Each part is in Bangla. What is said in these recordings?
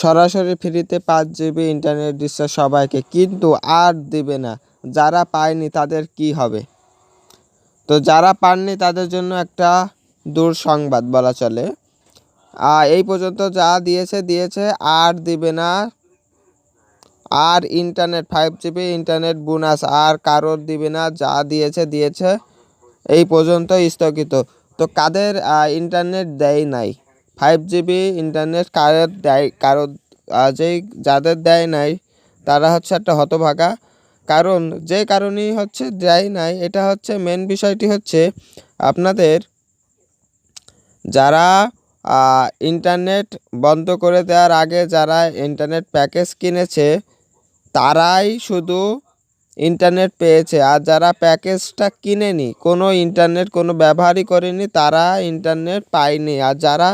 সরাসরি ফ্রিতে পাঁচ জিবি ইন্টারনেট দিচ্ছে সবাইকে, কিন্তু আর দিবে না। যারা পায়নি তাদের কি হবে? তো যারা পাননি তাদের জন্য একটা দুঃসংবাদ বলা চলে। এই পর্যন্ত যা দিয়েছে দিয়েছে, আর দিবে না। আর internet five GB internet bonus আর কারোর দিবে না। যা দিয়েছে দিয়েছে, এই পর্যন্ত স্থগিত। তো কাদের ইন্টারনেট দেয় নাই? ফাইভ জিবি ইন্টারনেট কারোর দেয় কারোর যেই যাদের দেয় নাই, তারা হচ্ছে একটা হতভাগা। কারণ যে কারণেই হচ্ছে দেয় নাই, এটা হচ্ছে মেন বিষয়টি হচ্ছে আপনাদের যারা ইন্টারনেট বন্ধ করে দেওয়ার আগে যারা ইন্টারনেট প্যাকেজ কিনেছে, তারাই শুধু ইন্টারনেট পেয়েছে। আর যারা প্যাকেজটা কিনেনি, কোনো ইন্টারনেট কোনো ব্যবহারই করেনি, তারা ইন্টারনেট পায়নি। আর যারা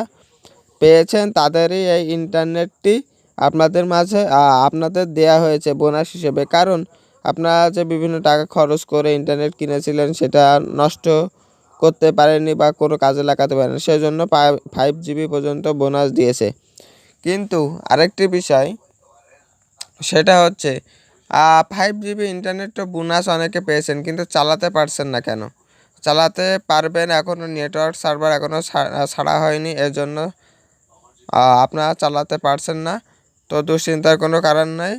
পেয়েছেন তাদেরই এই ইন্টারনেটটি আপনাদের মাঝে আপনাদের দেয়া হয়েছে বোনাস হিসেবে। কারণ আপনারা যে বিভিন্ন টাকা খরচ করে ইন্টারনেট কিনেছিলেন সেটা নষ্ট করতে পারেননি বা কোনো কাজে লাগাতে পারেন সেজন্য ফাইভ জিবি পর্যন্ত বোনাস দিয়েছে। কিন্তু আরেকটি বিষয়, সেটা হচ্ছে ফাইভ জিবি ইন্টারনেট তো বোনাস অনেকে পেয়েছেন, কিন্তু চালাতে পারছেন না কেন? চালাতে পারবেন এখনও নেটওয়ার্ক সার্ভার এখনও ছাড়া হয়নি এর জন্য আপনারা চালাতে পারছেন না। তো দুশ্চিন্তার কোনো কারণ নাই।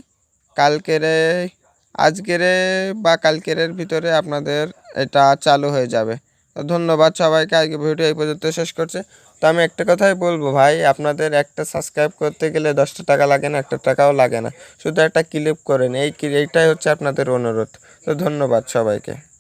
কালকের আজকের বা কালকের ভিতরে আপনাদের এটা চালু হয়ে যাবে। তো ধন্যবাদ সবাইকে। আজকে ভিডিও এই পর্যন্ত শেষ করছে। তো আমি একটা কথাই বলব ভাই, আপনাদের একটা সাবস্ক্রাইব করতে গেলে দশটা টাকা লাগে না, একটা টাকাও লাগে না। শুধু একটা ক্লিপ করেন, এই, এইটাই হচ্ছে আপনাদের অনুরোধ। তো ধন্যবাদ সবাইকে।